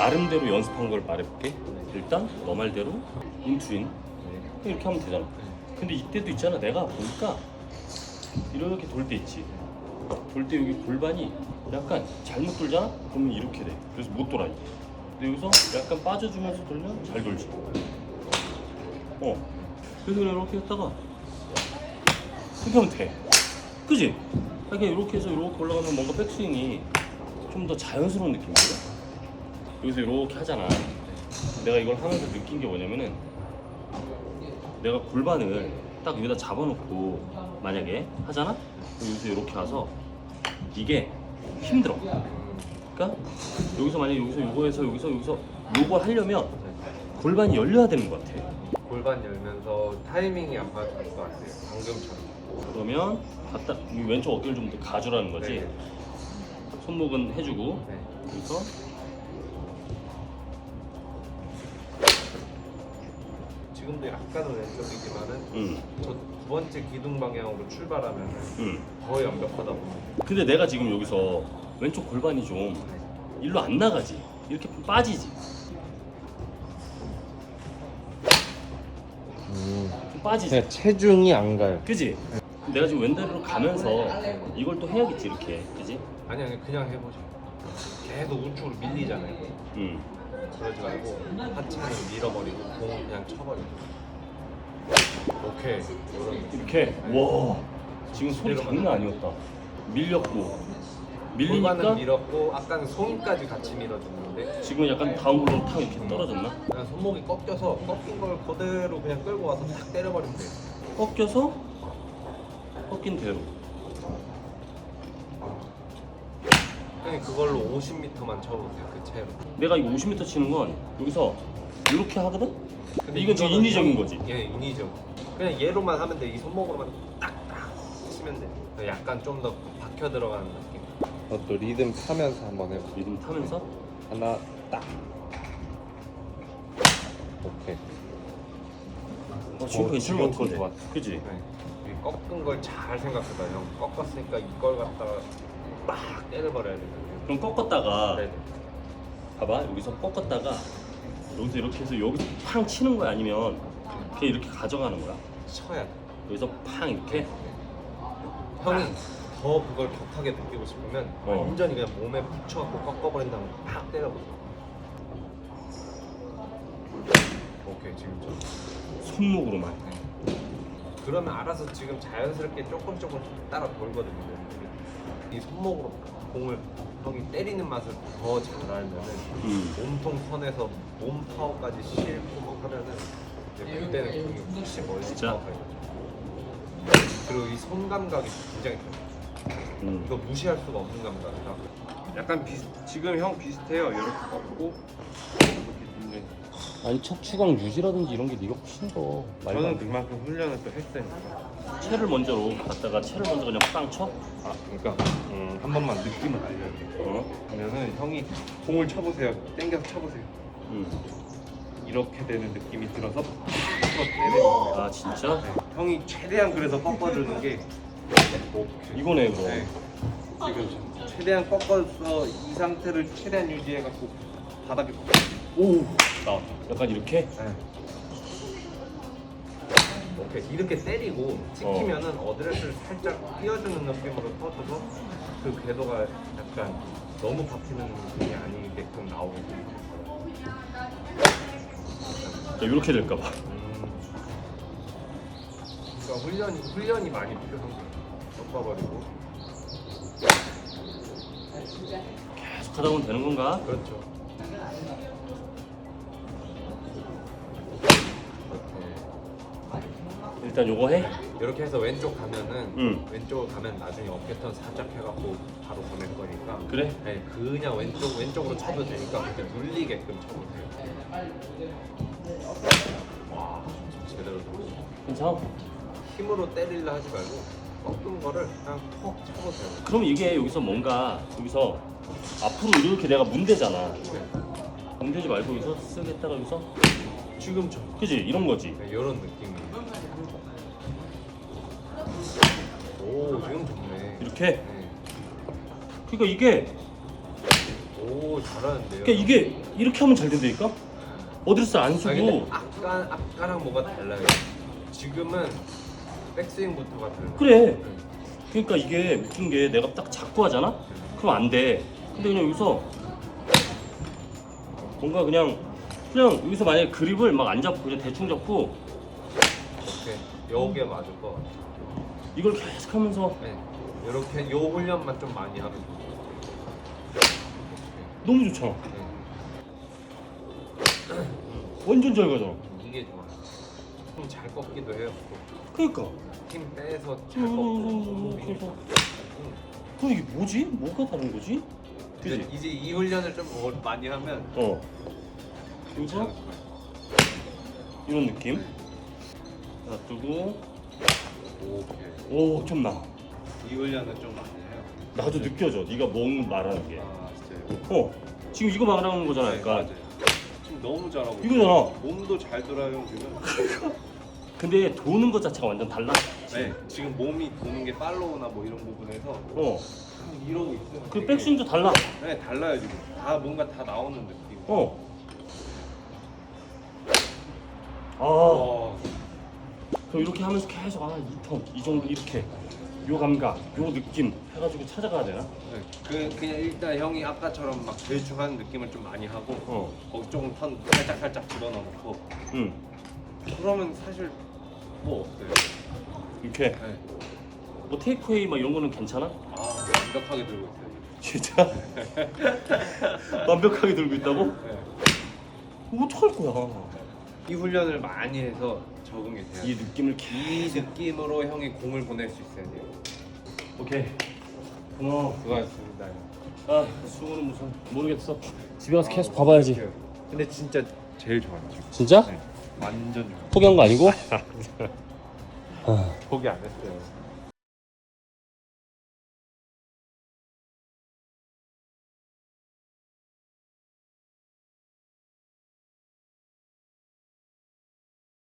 나름대로 연습한 걸 말해볼게. 일단 너 말대로 인투인 이렇게 하면 되잖아. 근데 이때도 있잖아. 내가 보니까 이렇게 돌 때 있지. 돌 때 여기 골반이 약간 잘못 돌잖아? 그러면 이렇게 돼. 그래서 못 돌아. 이게. 근데 여기서 약간 빠져주면서 돌면 잘 돌지. 어. 그래서 그냥 이렇게 했다가 이렇게 하면 돼. 그지? 이렇게 이렇게 해서 이렇게 올라가면 뭔가 백스윙이 좀 더 자연스러운 느낌이거든? 여기서 이렇게 하잖아. 내가 이걸 하면서 느낀 게 뭐냐면은 내가 골반을 딱 여기다 잡아놓고 만약에 하잖아? 그럼 여기서 이렇게 와서 이게 힘들어. 그러니까 여기서 만약에 여기서 요거에서 여기서 여기서 요걸 하려면 골반이 열려야 되는 것 같아. 골반 열면서 타이밍이 안 맞을 것 같아요. 방금처럼. 그러면 갖다 이 왼쪽 어깨를 좀 더 가주라는 거지. 네. 손목은 해주고 네. 여기서 지금도 약간은 왼쪽이지만은 음, 저 두 번째 기둥 방향으로 출발하면 음. 거의 완벽하다 보니 근데 내가 지금 여기서 왼쪽 골반이 좀 일로 안 나가지. 이렇게 좀 빠지지. 좀 빠지지. 그냥 체중이 안 가요. 그지? 내가 지금 왼다리로 가면서 이걸 또 해야겠지 이렇게. 그지? 아니 아니 그냥 해보죠. 계속 우측으로 밀리잖아요. 음. 그러지 말고 하체는 밀어버리고 공을 그냥 쳐버리고. 오케이. 이런 이렇게. 와. 지금 소리 장난 아니었다. 밀렸고. 골반은 밀리니까 밀었고 아까는 손까지 같이 밀어줬는데 지금 약간 다운으로 탁 이렇게 떨어졌나? 그냥 손목이 꺾여서 꺾인 걸 그대로 그냥 끌고 와서 탁 때려버리면 돼요. 꺾여서 꺾인 대로. 그냥 그걸로 50m만 쳐보세요. 그 채로. 내가 이 50m 치는 건 여기서 이렇게 하거든? 근데 이건 이거는 인위적인 형- 거지. 예, 인위적. 그냥 얘로만 하면 돼. 이 손목으로만 딱딱 치면 돼. 약간 좀 더 박혀 들어가는 느낌. 또 리듬 타면서 한번 해보. 리듬 타면서 하나 딱. 오케이. 어, 지금 어, 괜찮은 지금 것 그거 같은데. 좋았어. 그지? 네. 이 꺾은 걸 잘 생각해봐, 형. 꺾었으니까 이걸 갖다가 막 때려버려야 돼. 그럼 꺾었다가 네. 봐봐 여기서 꺾었다가 여기서 이렇게 해서 여기서 팡 치는 거야 아니면 그냥 이렇게 가져가는 거야 쳐야 돼. 여기서 팡 이렇게 형이 더 그걸 격하게 느끼고 싶으면 어. 완전히 그냥 몸에 붙여갖고 꺾어버린 다음에 팍 때려보세요. 오케이, 지금 좀. 손목으로만 그러면 알아서 지금 자연스럽게 조금 조금 따라 돌거든요. 이 손목으로 공을 형이 때리는 맛을 더 잘 알면은 음. 몸통 선에서 몸 파워까지 싣고 막 하면은 이제 그때는 공이 훨씬 멀리 진짜? 파워가 그리고 이 손 감각이 굉장히 좋아요. 음. 이거 무시할 수가 없는 감각이라. 약간 비슷 지금 형 비슷해요. 이렇게 꺾고 이렇게. 아니 척추강 유지라든지 이런 게 네가 훨씬 더안 돼. 그만큼 훈련을 또 했으니까. 채를 먼저로 갖다가 채를 먼저 그냥 빵 쳐? 아 그러니까 음, 한 번만 느낌을 알려야 돼. 어? 그러면은 형이 공을 쳐보세요. 당겨서 쳐보세요. 음. 이렇게 되는 느낌이 들어서. 아 진짜? 형이 최대한 그래서 꺾어주는 게 이거네 그럼 네. 지금 최대한 꺾어서 이 상태를 최대한 유지해갖고 바닥에 꺾어. 오! 나 약간 이렇게? 네. 오케이 이렇게 때리고 찍히면은 어. 드레스를 살짝 띄워주는 느낌으로 터져서 그 궤도가 약간 너무 박히는 느낌이 아니게끔 나오거든요. 자, 이렇게 될까봐 음. 그러니까 훈련이 훈련이 많이 필요한 거예요. 꺾어버리고. 계속 하다 보면 되는 건가? 그렇죠. 일단 요거 해? 이렇게 해서 왼쪽 가면은 응. 왼쪽 가면 나중에 어깨턴 살짝 해갖고 바로 보낼 거니까. 그래? 네, 그냥 왼쪽 왼쪽으로 쳐도 되니까 그렇게 눌리게끔 쳐보세요. 와, 좀 제대로 들어오네. 괜찮아? 힘으로 때리려 하지 말고 꺾은 거를 그냥 톡 쳐보세요. 그럼 이게 여기서 뭔가 여기서 앞으로 이렇게 내가 문대잖아 네. 문대지 말고 여기서 쓰겠다가 여기서 지금 저 그지? 이런 거지 네, 이런 느낌이. 오, 지금 좋네. 이렇게 네. 그러니까 이게 오 잘하는데요. 그러니까 이게 이렇게 하면 잘 된다니까? 어드레스 안 아 근데 쓰고 아까 아까랑 뭐가 달라요. 지금은 백스윙부터가 달라요. 그래 그러니까 이게 웃긴 게 내가 딱 잡고 하잖아? 그럼 안 돼. 근데 그냥 여기서 뭔가 그냥 그냥 여기서 만약에 그립을 막 안 잡고 그냥 대충 잡고 이렇게 여기에 맞을 것 같아요. 이걸 계속 하면서 네. 이렇게 요 훈련만 좀 많이 하면 너무 좋잖아. 네. 완전 잘 가잖아. 이게 좋아 요. 힘잘 꺾기도 해요. 그러니까. 힘 빼서 잘 음, 꺾고. 음, 음, 그래서 그럼 이게 뭐지? 뭐가 다른 거지? 이제, 그지? 이제 이 훈련을 좀 어- 많이 하면 어. 여기서 이런 느낌. 놔두고 오케이. 오, 좀 나. 이 훈련은 좀 많이 해요. 나도 느껴져. 네가 뭔 말하는 게. 아 진짜요? 어. 지금 이거 말하는 거잖아. 네, 약간. 맞아요. 지금 너무 잘하고 이거잖아. 몸도 잘 돌아요 지금. 근데 도는 것 자체가 완전 달라. 네, 지금 몸이 도는 게 팔로우나 뭐 이런 부분에서 어. 이러고 있어요. 그 되게- 백스윙도 달라. 네, 달라요 지금. 다 뭔가 다 나오는 느낌. 어. 아. 어. 그럼 이렇게 하면서 계속 아, 이 턴, 이 정도 이렇게 요 감각, 요 느낌 해가지고 찾아가야 되나? 네, 그 그냥 일단 형이 아까처럼 막 대충 하는 느낌을 좀 많이 하고 어. 거기 조금 턴 살짝 살짝 집어넣고 응. 그러면 사실 뭐 없어요. 이렇게 네. 뭐 테이크웨이 막 이런 거는 괜찮아? 아 완벽하게 들고 있어요. 진짜? 완벽하게 들고 있다고? 네. 어떡할 거야? 이 훈련을 많이 해서 적응이 돼요. 이 느낌을 이 계속. 느낌으로 형이 공을 보낼 수 있어야 돼요. 오케이. 고마워. 수고하셨습니다. 아, 수고는 무슨 모르겠어. 집에 가서 계속 봐봐야지. 근데 진짜 제일 좋아요. 지금. 진짜? 네. 완전. 포기한 거 아니고? 포기 안 했어요.